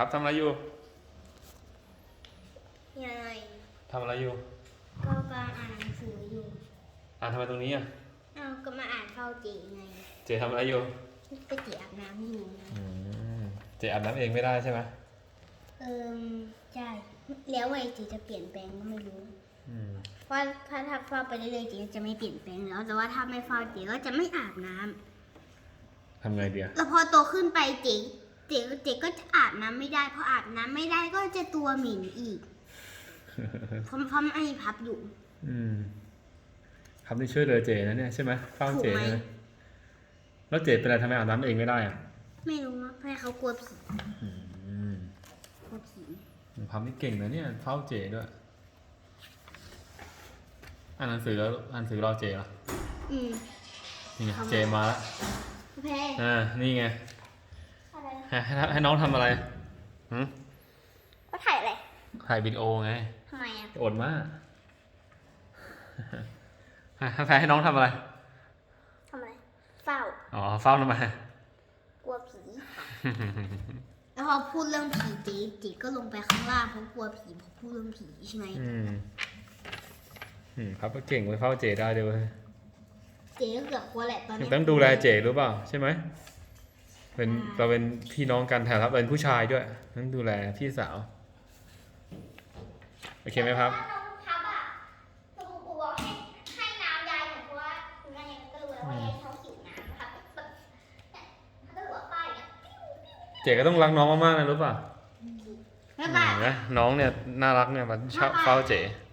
พับทำอะไรอยู่ยังไงทำอะไรอยู่ ก็กำลังอ่านหนังสืออยู่อ่านทำไมตรงนี้อะ อ้าวก็มาอ่านเฝ้าเจไงเจทำอะไรอยู่ ก็เจอาบน้ำอยู่อืมเจอาบน้ำเองไม่ได้ใช่ไหมเอิมใช่แล้วไงเจจะเปลี่ยนแปลงก็ไม่รู้อืมเพราะถ้าถ้าเฝ้าไปเรื่อยๆเจจะไม่เปลี่ยนแปลงแล้ว แต่ว่าถ้าไม่เฝ้าเจก็จะไม่อาบน้ำทำไงเดียว แล้วพอโตขึ้นไปเจ เจเจก็จะอาบน้ำไม่ได้พออาบน้ำไม่ได้ก็จะตัวเหม็นอีกเพราะเพราะไม่พับอยู่อืมครับนี่ช่วยเหลยเจนะเนี่ยใช่ไหมเฝ้าเจถูกไหมใช่ไหมแล้วเจเป็นอะไรทำไมอาบน้ำเองไม่ได้อะไม่รู้ว่าเพราะเขากลัวผีอืมกลัวผีพับนี่เก่งนะเนี่ยเฝ้าเจด้วยอ่านหนังสือแล้วอ่านหนังสือรอเจเหรออืมนี่ไงทำไมเจมาแล้วแพ้อ่านี่ไงอะไร ให้ให้ให้น้องทำอะไรหืมก็ถ่ายอะไรถ่ายวิดีโอไงทำไมอะอดมากให้ให้ให้น้องทำอะไร ทำไมเฝ้าอ๋อเฝ้าทำไม กลัวผีค่ะแล้วพอพูดเรื่องผีจีจีก็ลงไปข้างล่างเพราะกลัวผีเพราะพูดเรื่องผีใช่ไหมอืมอืมครับก็เก่งไว้เฝ้าเจได้ด้วยเวยเจ๊ก็เกือบกลัวแหละตอนนี้ต้องดูแลเจรู้เปล่าใช่ไหม เป็นเราเป็นพี่น้องกันแถมครับเป็นผู้ชายด้วยต้องดูแลพี่สาว โอเคไหมครับถ้าน้องพับอะครูครูบอกให้ให้น้ำยายหน่อยเพราะว่าคุณยายก็รู้แล้วว่ายายเขาหิวน้ำครับแบบเนี่ยเขาก็หัวป้ายเนี่ยเจก็ต้องรักน้องมากๆนะรู้ป่ะบ๊ายบายอืมนะน้องเนี่ยน่ารักเนี่ยมันชอบบ๊ายบายเฝ้าเจบ